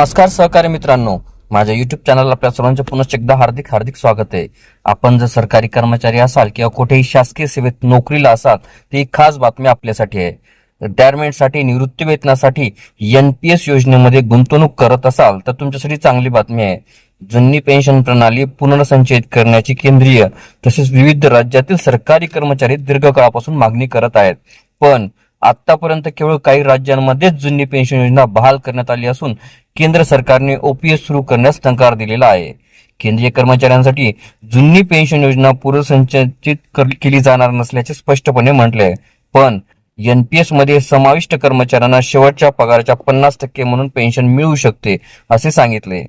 नमस्कार सहकारी मित्रांनो. माझ्या युट्यूब चॅनलला आपल्या सर्वांचे पुनश्च एकदा हार्दिक हार्दिक स्वागत आहे. आपण जर सरकारी कर्मचारी असाल किंवा कुठेही शासकीय सेवेत नोकरीला असाल तर ही खास बातमी आपल्यासाठी आहे. रिटायरमेंटसाठी निवृत्ती वेतनासाठी एनपीएस योजनेमध्ये गुंतवणूक करत असाल तर तुमच्यासाठी चांगली बातमी आहे. जुनी पेन्शन प्रणाली पुनर्संचयित करण्याची केंद्रीय तसेच विविध राज्यातील सरकारी कर्मचारी दीर्घकाळापासून मागणी करत आहेत. पण आतापर्यंत केवळ काही राज्यांमध्येच जुनी पेन्शन योजना बहाल करण्यात आली असून केंद्र सरकारने ओपीएस सुरू करण्यास नकार दिलेला आहे. केंद्रीय कर्मचाऱ्यांसाठी जुनी पेन्शन योजना पूर्वसंचित केली जाणार नसल्याचे स्पष्टपणे म्हटले पण एनपीएसमध्ये समाविष्ट कर्मचाऱ्यांना शेवटच्या पगाराच्या पन्नास टक्के म्हणून पेन्शन मिळू शकते असे सांगितले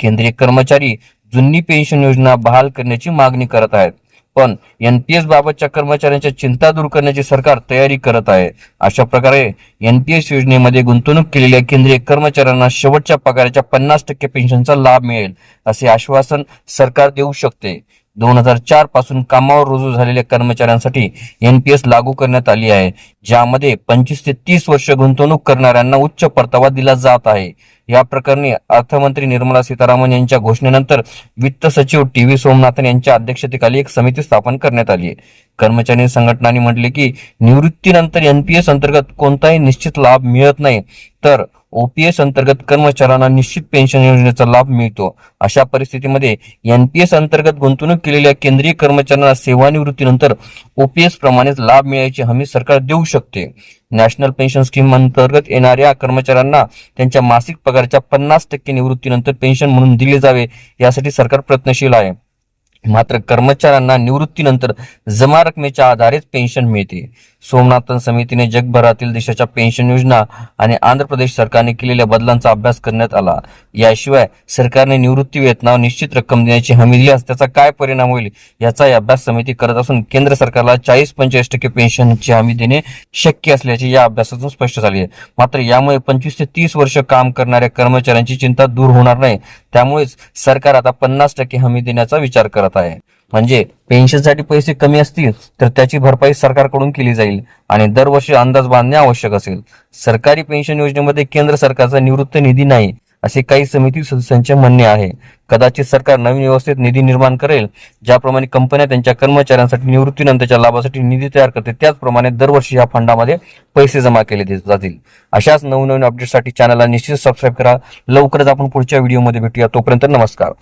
केंद्रीय कर्मचारी जुनी पेन्शन योजना बहाल करण्याची मागणी करत आहेत. पण एनपीएस बाबतच्या कर्मचाऱ्यांच्या चिंता दूर करण्याची सरकार तयारी करत आहे. अशा प्रकारे एनपीएस योजनेमध्ये गुंतवणूक केलेल्या केंद्रीय कर्मचाऱ्यांना शेवटच्या पगाराच्या पन्नास टक्के पेन्शनचा लाभ मिळेल असे आश्वासन सरकार देऊ शकते. दोन हजार चारपासून कामावर रुजू झालेल्या कर्मचाऱ्यांसाठी एनपीएस लागू करण्यात आली आहे ज्यामध्ये पंचवीस ते तीस वर्ष गुंतवणूक करणाऱ्यांना उच्च परतावा दिला जात आहे. या प्रकरणी अर्थमंत्री निर्मला सीतारामन यांच्या घोषणेनंतर वित्त सचिव टी व्ही सोमनाथन यांच्या अध्यक्षतेखाली एक समिती स्थापन करण्यात आली आहे. कर्मचारी संघटनांनी म्हटले की निवृत्तीनंतर एनपीएस अंतर्गत कोणताही निश्चित लाभ मिळत नाही तर ओपीएस अंतर्गत कर्मचाऱ्यांना निश्चित पेन्शन योजनेचा लाभ मिळतो. अशा परिस्थितीमध्ये एनपीएस अंतर्गत गुंतवणूक केलेल्या केंद्रीय कर्मचाऱ्यांना सेवानिवृत्तीनंतर ओपीएस प्रमाणेच लाभ मिळायची हमी सरकार देऊ शकते. नॅशनल पेन्शन स्कीम अंतर्गत येणाऱ्या कर्मचाऱ्यांना त्यांच्या मासिक पगाराच्या पन्नास टक्के निवृत्तीनंतर पेन्शन म्हणून दिले जावे यासाठी सरकार प्रयत्नशील आहे. मात्र कर्मचाऱ्यांना निवृत्तीनंतर जमा रकमेच्या आधारेच पेन्शन मिळते. सोमनाथन समितीने जगभरातील देशाच्या पेन्शन योजना आणि आंध्र प्रदेश सरकारने केलेल्या बदलांचा अभ्यास करण्यात आला. याशिवाय सरकारने निवृत्ती वेतनावर निश्चित रक्कम देण्याची हमी दिल्यास त्याचा काय परिणाम होईल याचाही अभ्यास समिती करत असून केंद्र सरकारला चाळीस पंचेचाळीस टक्के पेन्शनची हमी देणे शक्य असल्याचे या अभ्यासातून स्पष्ट झाले आहे. मात्र यामुळे पंचवीस ते तीस वर्ष काम करणाऱ्या कर्मचाऱ्यांची चिंता दूर होणार नाही. त्यामुळेच सरकार आता पन्नास टक्के हमी देण्याचा विचार करत आहे. म्हणजे पेन्शनसाठी पैसे कमी असतील तर त्याची भरपाई सरकारकडून केली जाईल आणि दरवर्षी अंदाज बांधणे आवश्यक असेल. सरकारी पेन्शन योजनेमध्ये केंद्र सरकारचा निवृत्त निधी नाही असे काही समिती सदस्यांचे म्हणणे आहे. कदाचित सरकार नवीन व्यवस्थेत निधी निर्माण करेल ज्याप्रमाणे कंपन्या त्यांच्या कर्मचाऱ्यांसाठी निवृत्तीनंतरच्या लाभासाठी निधी तयार करते त्याचप्रमाणे दरवर्षी या फंडामध्ये पैसे जमा केले जातील. अशाच नवनवीन अपडेटसाठी चॅनलला निश्चित सबस्क्राईब करा. लवकरच आपण पुढच्या व्हिडिओमध्ये भेटूया. तोपर्यंत नमस्कार.